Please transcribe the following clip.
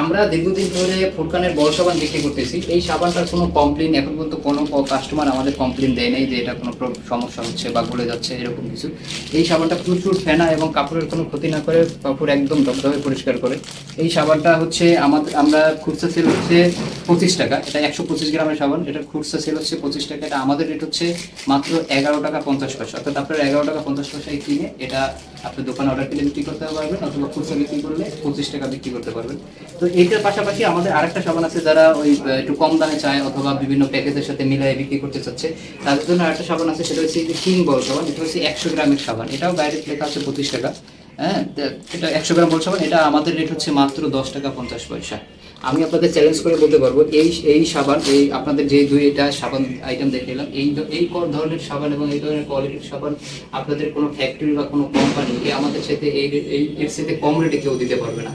আমরা দীর্ঘদিন ধরে ফুরকানের বড় সাবান বিক্রি করতেছি। এই সাবানটার কোনো কমপ্লেন এখন পর্যন্ত কোনো কাস্টমার আমাদের কমপ্লেন দেয় নাই যে এটা কোনো সমস্যা হচ্ছে বা গলে যাচ্ছে, এরকম কিছু। এই সাবানটা প্রচুর ফেনা এবং কাপড়ের কোনো ক্ষতি না করে কাপড় একদম দমদমে পরিষ্কার করে। এই সাবানটা হচ্ছে আমাদের আমরা খুচরা সেল হচ্ছে পঁচিশ টাকা। এটা একশো পঁচিশ গ্রামের সাবান। এটা খুচরা সেল হচ্ছে পঁচিশ টাকা। এটা আমাদের রেট হচ্ছে মাত্র এগারো টাকা পঞ্চাশ পয়সা। অর্থাৎ আপনার এগারো টাকা পঞ্চাশ পয়সায় কিনে এটা আপনি দোকানে অর্ডার বিক্রি করতে পারবেন, অথবা খুচরা বিক্রি করলে পঁচিশ টাকা বিক্রি করতে পারবেন। তো এইটার পাশাপাশি আমাদের আরেকটা সাবান আছে যারা ওই একটু কম দামে চায় অথবা বিভিন্ন প্যাকেজের সাথে মিলিয়ে বিক্রি করতে চাচ্ছে, তাদের জন্য আরেকটা সাবান আছে, সেটা হচ্ছে কিং বল সাবান, এটা হচ্ছে একশো গ্রামের সাবান। এটাও বাইরে লেখা আছে পঁচিশ টাকা। হ্যাঁ এটা একশো গ্রাম বল সাবান, এটা আমাদের রেট হচ্ছে মাত্র দশ টাকা পঞ্চাশ পয়সা। আমি আপনাদের চ্যালেঞ্জ করে বলতে পারব, এই এই সাবান, এই আপনাদের যে দুই এটা সাবান আইটেম দেখে এলাম এই এই ধরনের সাবান এবং এই ধরনের কোয়ালিটির সাবান আপনাদের কোনো ফ্যাক্টরি বা কোনো কোম্পানি আমাদের সাথে এই এর সাথে কম রেটে কেউ দিতে পারবে না।